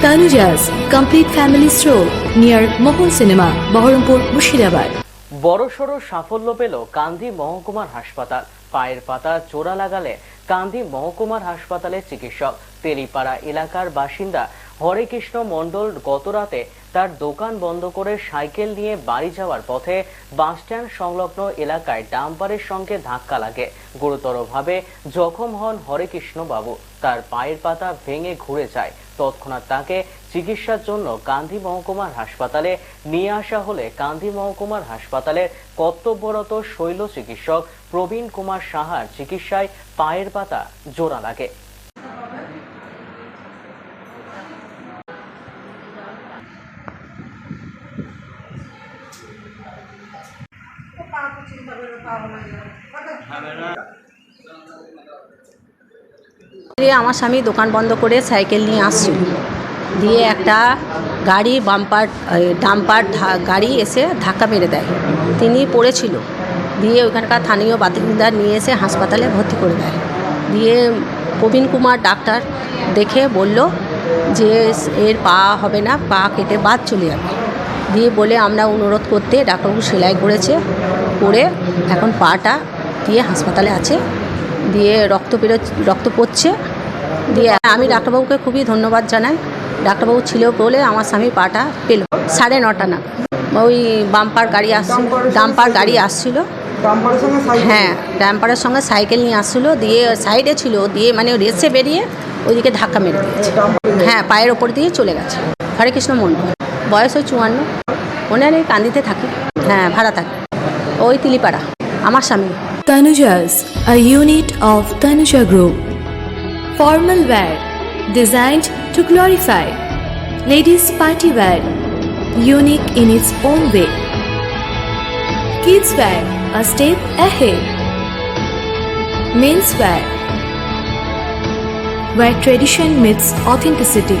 Tanuja's complete family stroll near Mohol Cinema, Baharampur Mushirabad. বড়সড় সাফল্য পেল কান্দি মহকুমার হাসপাতাল পায়ের পাতা চোরা লাগালে কান্দি মহকুমার হাসপাতালের চিকিৎসক তেলিপাড়া এলাকার বাসিন্দা হরেকৃষ্ণ মণ্ডল গতরাতে তার দোকান বন্ধ করে সাইকেল নিয়ে বাড়ি যাওয়ার পথে বাসস্ট্যান্ড সংলগ্ন এলাকায় ডাম্পারের সঙ্গে ধাক্কা লাগে। গুরুতরভাবে জখম হন হরেকৃষ্ণ বাবু তার পায়ের পাতা ভেঙে ঘুরে যায়। তৎক্ষণাৎ তাকে চিকিৎসার জন্য গান্ধী মহকুমার হাসপাতালে নিয়ে আসা হলে গান্ধী মহকুমার হাসপাতালের কর্তব্যরত শৈল চিকিৎসক প্রবীণ কুমার সাহার চিকিৎসায় পায়ের পাতা জোড়া লাগে। আমার স্বামী দোকান বন্ধ করে সাইকেল নিয়ে আসছিল দিয়ে একটা গাড়ি বাম্পার ডাম্পার গাড়ি এসে ধাক্কা মেরে দেয়। তিনি পড়েছিল। দিয়ে ওইখানকার স্থানীয় বাসিন্দা নিয়ে এসে হাসপাতালে ভর্তি করে দেয়। দিয়ে প্রবীণ কুমার ডাক্তার দেখে বলল যে এর পা হবে না, পা কেটে বাদ চলে যাবে। দিয়ে বলে, আমরা অনুরোধ করতে ডাক্তারবাবু সেলাই করেছে। করে এখন পাটা দিয়ে হাসপাতালে আছে, দিয়ে রক্ত বেরো রক্ত পড়ছে। দিয়ে আমি ডাক্তারবাবুকে খুবই ধন্যবাদ জানাই। ডাক্তারবাবু ছিল বলে আমার স্বামী পাটা পেল। সাড়ে নটা না ওই বাম্পার গাড়ি আসছিল, ডাম্পার গাড়ি আসছিল। হ্যাঁ ডাম্পারের সঙ্গে সাইকেল নিয়ে আসছিল, দিয়ে সাইডে ছিল, দিয়ে মানে রেসে বেরিয়ে ওইদিকে ধাক্কা মেরে দিয়েছে। হ্যাঁ পায়ের ওপর দিয়ে চলে গেছে। হরে কৃষ্ণ মণ্ডল বয়স ওই চুয়ান্ন। ওনার এই কান্দিতে থাকে। হ্যাঁ ভাড়া থাকে। ওই তিলিপাড়া আমার স্বামী Tanuja's, a unit of Tanuja Group. Formal wear designed to glorify. Ladies' party wear, unique in its own way. Kids wear, a step ahead. Men's wear, where tradition meets authenticity.